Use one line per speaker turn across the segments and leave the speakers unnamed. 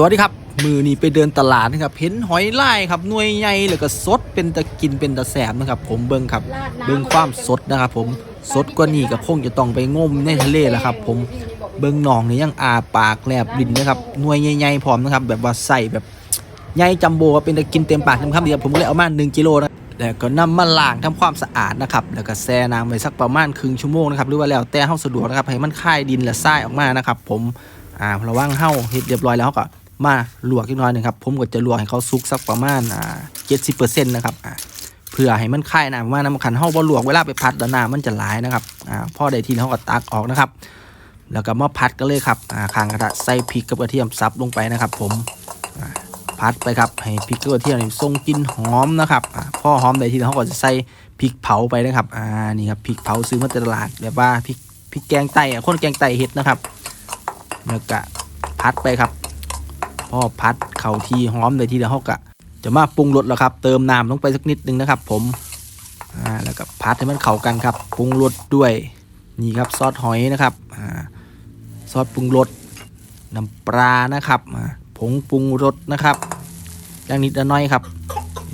สวัสดีครับ มือนี้ไปเดินตลาดนะครับเห็นหอยลายครับหน่วยใหญ่แล้วก็สดเป็นตะกินเป็นตะแสบนะครับ ผมเบิ่งครับเบิ่งความสดนะครับ ผมสดกว่านี้ก็คงจะต้องไปงมในทะเลแหละครับ ผมเบิ่งหนองนี่ยังอาปากแลบลิ้นนะครับหน่วยใหญ่ๆพร้อมนะครับ แบบว่าใส่แบบใหญ่จัมโบ้เป็นตะกินเต็มปากเต็มคำเดียวผมก็เลยเอามา1กิโลนะแล้วก็นำมาล้างทำความสะอาดนะครับแล้วก็แช่น้ำไว้สักประมาณครึ่งชั่วโมงนะครับหรือว่าแล้วแต่เฮาสะดวกนะครับให้มันคายดินและทรายออกมานะครับ ผมอ่าระว่างเฮาเฮ็ดเรียบร้อยแล้วเฮาก็ มาลวกอีกหน่อยหนึ่งครับ ผมก็จะลวกให้เขาสุกสักประมาณอ่าเจ็ดสิบเปอร์เซ็นต์นะครับอ่าเพื่อให้มันคายน้ำว่าน้ำขันเฮาบ่ลวกเวลาไปพัดแล้วน้ำมันจะไหลายนะครับอ่าพอได้ทีเขาก็ตักออกนะครับ แล้วก็มาพัดกันเลยครับอ่าข้างกระทะใส่พริกกับกระเทียมสับลงไปนะครับ ผมอ่าพัดไปครับให้พริกกับกระเทียมนี่ทรงกลิ่นหอมนะครับอ่าพอหอมได้ทีเขาก็จะใส่พริกเผาไปนะครับอ่านี่ครับพริกเผาซื้อมาตลาดแบบว่าพริกพริกแกงไตอะคนแกงไตเฮ็ดนะครับแล้วก็พัดไปครับ พอพัดเข่าทีหอมเลยทีเดียวเขากะจะมาปรุงรสแล้วครับ เติมน้ำลงไปสักนิดนึงนะครับ ผมอ่าแล้วก็พัดให้มันเข้ากันครับปรุงรสด้วยนี่ครับซอสหอยนะครับอ่าซอสปรุงรสน้ำปลานะครับผงปรุงรสนะครับอย่างนิดน้อยครับ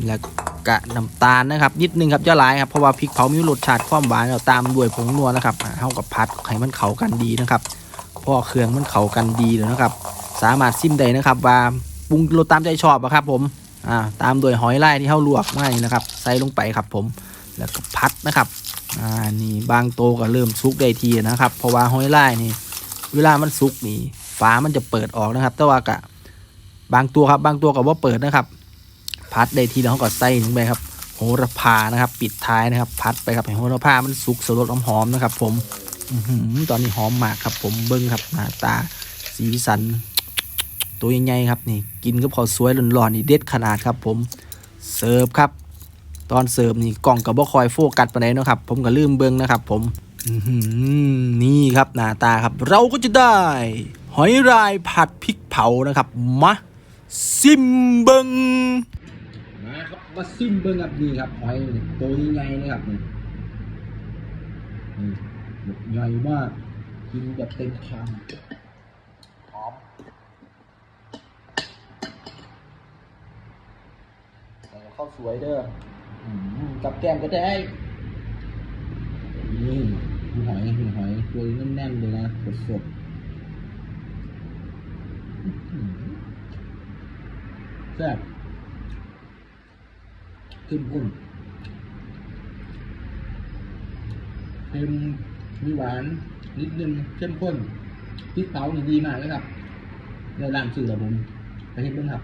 แล้วกะน้ำตาลนะครับ นิดนึงครับเจ้าหลายครับเพราะว่าพริกเผามีรสชาติความหวานเราตามด้วยผงนัวนะครับเข้ากับพัดให้มันเข้ากันดีนะครับพอเครื่องมันเข้ากันดีเลยนะครับ สามารถซิมได้นะครับ ว่าปรุงรสตามใจชอบอะครับ ผมอ่าตามโดยหอยลายที่เขาลวกมานี่นะครับ ใส่ลงไปครับ ผมแล้วก็พัดนะครับอ่านี่บางโตก็เริ่มสุกได้ทีนะครับ เพราะว่าหอยลายนี่ เวลามันสุกนี่ฝามันจะเปิดออกนะครับ แต่ว่ากะบางตัวครับ บางตัวก็ว่าเปิดนะครับ พัดได้ทีแล้วเขาก็ใส่ลงไปครับโหระพานะครับ ปิดท้ายนะครับ พัดไปครับให้โหระพามันสุกสดหอมๆนะครับ ผมอืตอนนี้หอมมากครับ ผมเบิ้งครับหน้าตาสีสัน ตัวใหญ่ๆครับนี่กินกับข้าวสวยร้อนๆนี่เด็ดขนาดครับ ผมเสิร์ฟครับ ตอนเสิร์ฟนี่กล่องกับบ่คอยโฟกัสปานเนาะครับ ผมก็ลืมเบิ่งนะครับ ผมนี่ครับหน้าตาครับ เราก็จะได้ หอยรายผัดพริกเผานะครับมาซิมเบิงมาครับมาซิมเบิงครับนี่ครับหอยตัวใหญ่ๆนะครับนี่ใหญ่มากกินแบบเต็มคำ หอมใส่ข้าวสวยเด้ออืมกับแก้มก็ได้นี่มีหอยมีหอยตัวแน่นๆเลยนะสดสดๆอื้อหือแซ่บเข้มข้นเค็มมีหวานนิดนึงเข้มข้นพริกเผานี่ดีมากเลยครับในร้านซื้อแล้วผมไปเห็นเบิ่งครับ